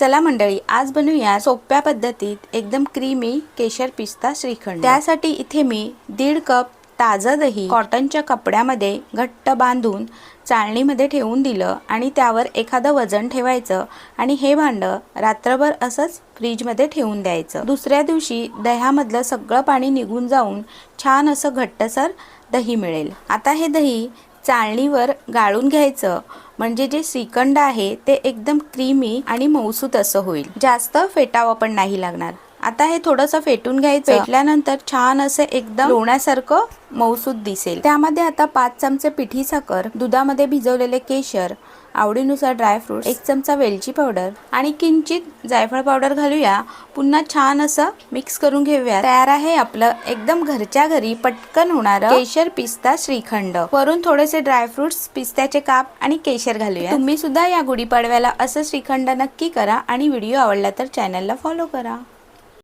चला मंडळी आज बनवूया सोप्या पद्धतीत एकदम क्रीमी केशर पिस्ता श्रीखंड. त्यासाठी इथे मी दीड कप ताजं दही कॉटनच्या कपड्यामध्ये घट्ट बांधून चाळणीमध्ये ठेवून दिलं आणि त्यावर एखादं वजन ठेवायचं आणि हे भांडं रात्रभर असंच फ्रीजमध्ये ठेवून द्यायचं. दुसऱ्या दिवशी दह्यामधलं सगळं पाणी निघून जाऊन छान असं घट्टसर दही मिळेल. आता हे दही चाळणीवर गाळून घ्यायचं. म्हणजे जे श्रीखंड आहे ते एकदम क्रीमी आणि मऊसूत असं होईल. जास्त फेटावं पण नाही लागणार. आता हे थोडंसं फेटून घ्यायचं. फेटल्यानंतर छान असं एकदम लोण्यासारखं मऊसूत दिसेल. त्यामध्ये आता पाच चमचे पिठी साखर दुधामध्ये भिजवलेले केशर आवडीनुसार ड्रायफ्रूट एक चमचा वेलची पावडर आणि किंचित जायफळ पावडर घालूया. पुन्हा छान असं मिक्स करून घेऊया. तयार आहे आपलं एकदम घरच्या घरी पटकन होणारं केशर पिस्ता श्रीखंड. वरून थोडेसे ड्रायफ्रुट्स पिस्त्याचे काप आणि केशर घालूया. तुम्ही सुद्धा या गुढीपाडव्याला असं श्रीखंड नक्की करा आणि व्हिडिओ आवडला तर चॅनलला फॉलो करा.